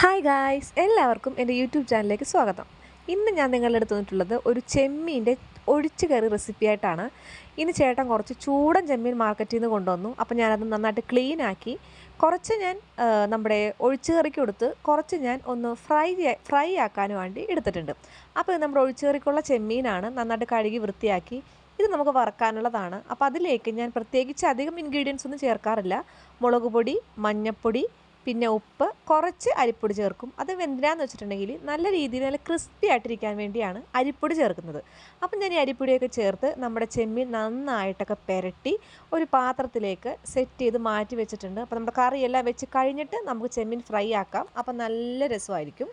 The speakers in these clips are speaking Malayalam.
ഹായ് ഗായ്സ് എല്ലാവർക്കും എന്റെ യൂട്യൂബ് ചാനലിലേക്ക് സ്വാഗതം. ഇന്ന് ഞാൻ നിങ്ങളുടെ അടുത്ത് വന്നിട്ടുള്ളത് ഒരു ചെമ്മീന്റെ ഒഴിച്ചു കയറി റെസിപ്പി ആയിട്ടാണ്. ഇന്ന് ചേട്ടൻ കുറച്ച് ചൂടൻ ചെമ്മീൻ മാർക്കറ്റിൽ നിന്ന് കൊണ്ടുവന്നു. അപ്പോൾ ഞാനത് നന്നായിട്ട് ക്ലീൻ ആക്കി. കുറച്ച് ഞാൻ നമ്മുടെ ഒഴിച്ചു കറിക്ക് കൊടുത്ത് കുറച്ച് ഞാൻ ഒന്ന് ഫ്രൈ ഫ്രൈ ആക്കാൻ വേണ്ടി എടുത്തിട്ടുണ്ട്. അപ്പോൾ നമ്മുടെ ഒഴിച്ചു കറിക്കുള്ള ചെമ്മീനാണ്. നന്നായിട്ട് കഴുകി വൃത്തിയാക്കി. ഇത് നമുക്ക് വറക്കാനുള്ളതാണ്. അപ്പോൾ അതിലേക്ക് ഞാൻ പ്രത്യേകിച്ച് അധികം ഇൻഗ്രീഡിയൻസ് ഒന്നും ചേർക്കാറില്ല. മുളക് പൊടി മഞ്ഞൾപ്പൊടി പിന്നെ ഉപ്പ് കുറച്ച് അരിപ്പൊടി ചേർക്കും. അത് എന്തിനാന്ന് വെച്ചിട്ടുണ്ടെങ്കിൽ നല്ല രീതിയിൽ നല്ല ക്രിസ്പി ആയിട്ടിരിക്കാൻ വേണ്ടിയാണ് അരിപ്പൊടി ചേർക്കുന്നത്. അപ്പം ഞാൻ ഈ അരിപ്പൊടിയൊക്കെ ചേർത്ത് നമ്മുടെ ചെമ്മീൻ നന്നായിട്ടൊക്കെ പുരട്ടി ഒരു പാത്രത്തിലേക്ക് സെറ്റ് ചെയ്ത് മാറ്റി വെച്ചിട്ടുണ്ട്. അപ്പോൾ നമ്മുടെ കറിയെല്ലാം വെച്ച് കഴിഞ്ഞിട്ട് നമുക്ക് ചെമ്മീൻ ഫ്രൈ ആക്കാം. അപ്പം നല്ല രസമായിരിക്കും.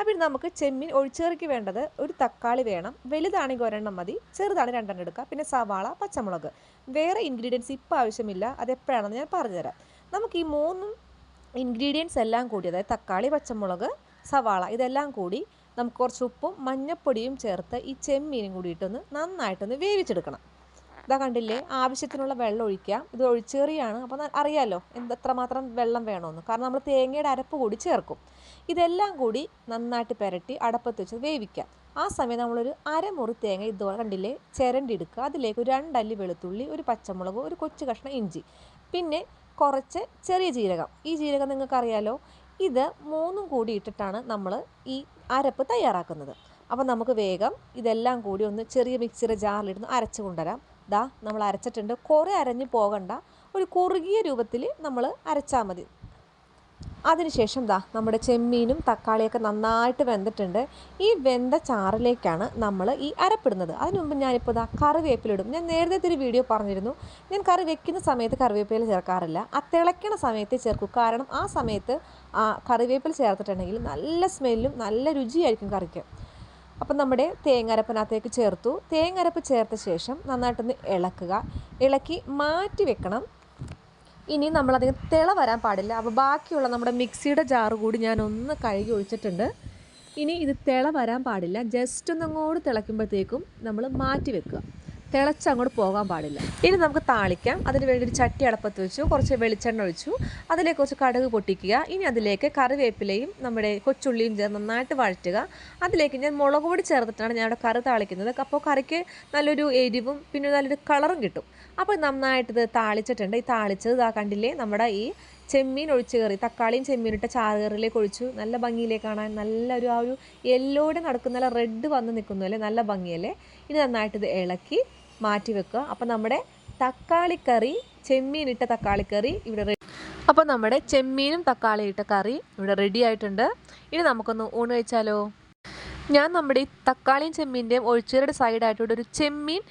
അപ്പം നമുക്ക് ചെമ്മീൻ ഒഴിച്ചേറിക്ക് വേണ്ടത് ഒരു തക്കാളി വേണം. വലുതാണെങ്കിൽ ഒരെണ്ണം മതി. ചെറുതാണെങ്കിൽ രണ്ടെണ്ണം എടുക്കുക പിന്നെ സവാള പച്ചമുളക്. വേറെ ഇൻഗ്രീഡിയൻസ് ഇപ്പോൾ ആവശ്യമില്ല. അത് എപ്പോഴാണെന്ന് ഞാൻ പറഞ്ഞുതരാം. നമുക്ക് ഈ മൂന്നും ഇൻഗ്രീഡിയൻസ് എല്ലാം കൂടി അതായത് തക്കാളി പച്ചമുളക് സവാള ഇതെല്ലാം കൂടി നമുക്ക് കുറച്ച് ഉപ്പും മഞ്ഞപ്പൊടിയും ചേർത്ത് ഈ ചെമ്മീനും കൂടിയിട്ടൊന്ന് നന്നായിട്ടൊന്ന് വേവിച്ചെടുക്കണം. ഇതാ കണ്ടില്ലേ ആവശ്യത്തിനുള്ള വെള്ളം ഒഴിക്കാം ഇത് ഒഴിച്ചേറിയാണ്. അപ്പോൾ അറിയാമല്ലോ എന്ത് എത്രമാത്രം വെള്ളം വേണമെന്ന്. കാരണം നമ്മൾ തേങ്ങയുടെ അരപ്പ് കൂടി ചേർക്കും. ഇതെല്ലാം കൂടി നന്നായിട്ട് പുരട്ടി അടപ്പത്ത് വെച്ച് വേവിക്കാം ആ സമയം നമ്മളൊരു അരമുറി തേങ്ങ ഇതുപോലെ കണ്ടില്ലേ ചിരണ്ടി എടുക്കുക അതിലേക്ക് ഒരു രണ്ടല്ലി വെളുത്തുള്ളി ഒരു പച്ചമുളക് ഒരു കൊച്ചു കഷ്ണം ഇഞ്ചി. പിന്നെ കുറച്ച് ചെറിയ ജീരകം. ഈ ജീരകം നിങ്ങൾക്കറിയാലോ ഇത് മൂന്നും കൂടി ഇട്ടിട്ടാണ് നമ്മൾ ഈ അരപ്പ് തയ്യാറാക്കുന്നത്. അപ്പോൾ നമുക്ക് വേഗം ഇതെല്ലാം കൂടി ഒന്ന് ചെറിയ മിക്സിയുടെ ജാറിലിരുന്ന് അരച്ച് കൊണ്ടുവരാം. ദാ നമ്മൾ അരച്ചിട്ടുണ്ട്. കുറേ അരഞ്ഞ് പോകണ്ട. ഒരു കുറുകിയ രൂപത്തിൽ നമ്മൾ അരച്ചാൽ മതി. അതിനുശേഷം ദാ നമ്മുടെ ചെമ്മീനും തക്കാളിയൊക്കെ നന്നായിട്ട് വെന്തിട്ടുണ്ട്. ഈ വെന്ത ചാറിലേക്കാണ് നമ്മൾ ഈ അരപ്പിടുന്നത്. അതിന് മുമ്പ് ഞാനിപ്പോൾ ദാ കറിവേപ്പിലിടും. ഞാൻ നേരത്തെ ഒരു വീഡിയോ പറഞ്ഞിരുന്നു. ഞാൻ കറി വെക്കുന്ന സമയത്ത് കറിവേപ്പില ചേർക്കാറില്ല. ആ തിളയ്ക്കണ സമയത്ത് ചേർക്കും. കാരണം ആ സമയത്ത് ആ കറിവേപ്പില ചേർത്തിട്ടുണ്ടെങ്കിൽ നല്ല സ്മെല്ലും നല്ല രുചിയായിരിക്കും കറിക്ക്. അപ്പം നമ്മുടെ തേങ്ങരപ്പിനകത്തേക്ക് ചേർത്തു. തേങ്ങരപ്പ് ചേർത്ത ശേഷം നന്നായിട്ടൊന്ന് ഇളക്കുക. ഇളക്കി മാറ്റി വെക്കണം. ഇനി നമ്മളതിന് തിള വരാൻ പാടില്ല. അപ്പോൾ ബാക്കിയുള്ള നമ്മുടെ മിക്സിയുടെ ജാറ് കൂടി ഞാൻ ഒന്ന് കഴുകി ഒഴിച്ചിട്ടുണ്ട്. ഇനി ഇത് തിള വരാൻ പാടില്ല. ജസ്റ്റ് ഒന്ന് അങ്ങോട്ട് തിളയ്ക്കുമ്പോഴത്തേക്കും നമ്മൾ മാറ്റി വെക്കുക. തിളച്ച് അങ്ങോട്ട് പോകാൻ പാടില്ല. ഇനി നമുക്ക് താളിക്കാം. അതിന് വേണ്ടി ഒരു ചട്ടി അടപ്പത്ത് വെച്ചു. കുറച്ച് വെളിച്ചെണ്ണ ഒഴിച്ചു. അതിലേക്ക് കുറച്ച് കടുക് പൊട്ടിക്കുക. ഇനി അതിലേക്ക് കറിവേപ്പിലയും നമ്മുടെ കൊച്ചുള്ളിയും ചേർന്ന് നന്നായിട്ട് വഴറ്റുക. അതിലേക്ക് ഞാൻ മുളക് പൊടി ചേർത്തിട്ടാണ് ഞാൻ അവിടെ കറി താളിക്കുന്നത്. അപ്പോൾ കറിക്ക് നല്ലൊരു എരിവും പിന്നെ നല്ലൊരു കളറും കിട്ടും. അപ്പോൾ നന്നായിട്ട് ഇത് താളിച്ചിട്ടുണ്ട്. ഈ താളിച്ചത് ഇതാ കണ്ടില്ലേ? നമ്മുടെ ഈ ചെമ്മീൻ ഒഴിച്ച് കയറി തക്കാളിയും ചെമ്മീനിട്ട ചാറുകറിയിലേക്ക് ഒഴിച്ചു. നല്ല ഭംഗിയിലേക്ക് കാണാൻ നല്ലൊരു ആ ഒരു യെല്ലോടെ നടക്കുന്ന റെഡ് വന്ന് നിൽക്കുന്നു അല്ലേ? നല്ല ഭംഗിയല്ലേ? ഇനി നന്നായിട്ട് ഇത് ഇളക്കി മാറ്റി വെക്കുക. അപ്പോൾ നമ്മുടെ തക്കാളിക്കറി ചെമ്മീനിട്ട തക്കാളിക്കറി ഇവിടെ റെഡി അപ്പോൾ നമ്മുടെ ചെമ്മീനും തക്കാളി ഇട്ട കറി ഇവിടെ റെഡി ആയിട്ടുണ്ട്. ഇനി നമുക്കൊന്ന് ഊണ് കഴിച്ചാലോ? ഞാൻ നമ്മുടെ ഈ തക്കാളിയും ചെമ്മീന്റെയും ഒഴിച്ചുകറിയുടെ സൈഡായിട്ട് ഇവിടെ ഒരു ചെമ്മീൻ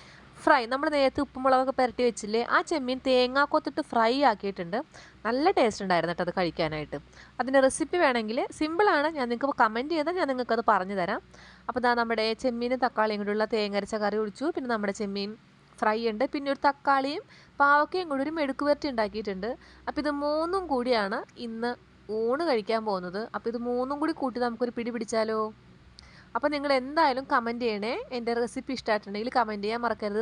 ഫ്രൈ നമ്മൾ നേരത്തെ ഉപ്പുമുളകൊക്കെ പുരട്ടി വെച്ചില്ലേ ആ ചെമ്മീൻ തേങ്ങാക്കൊത്തിട്ട് ഫ്രൈ ആക്കിയിട്ടുണ്ട്. നല്ല ടേസ്റ്റ് ഉണ്ടായിരുന്നു കേട്ടോ അത് കഴിക്കാനായിട്ട്. അതിന്റെ റെസിപ്പി വേണമെങ്കിൽ സിമ്പിളാണ് ഞാൻ നിങ്ങൾക്ക് കമന്റ് ചെയ്താൽ ഞാൻ നിങ്ങൾക്കത് പറഞ്ഞു തരാം. അപ്പോൾ ഇതാ നമ്മുടെ ചെമ്മീനും തക്കാളിയും കൂടിയുള്ള തേങ്ങരച്ച കറി ഒഴിച്ചു. പിന്നെ നമ്മുടെ ചെമ്മീൻ ഫ്രൈ ഉണ്ട്. പിന്നെ ഒരു തക്കാളിയും പാവക്കയും കൂടി ഒരു മെഴുക്ക് പുരട്ടി ഉണ്ടാക്കിയിട്ടുണ്ട്. അപ്പോൾ ഇത് മൂന്നും കൂടിയാണ് ഇന്ന് ഊണ് കഴിക്കാൻ പോകുന്നത്. അപ്പോൾ ഇത് മൂന്നും കൂടി കൂട്ടി നമുക്കൊരു പിടി പിടിച്ചാലോ? അപ്പോൾ നിങ്ങൾ എന്തായാലും കമന്റ് ചെയ്യണേ. എന്റെ റെസിപ്പി ഇഷ്ടമായിട്ടുണ്ടെങ്കിൽ കമന്റ് ചെയ്യാൻ മറക്കരുത്.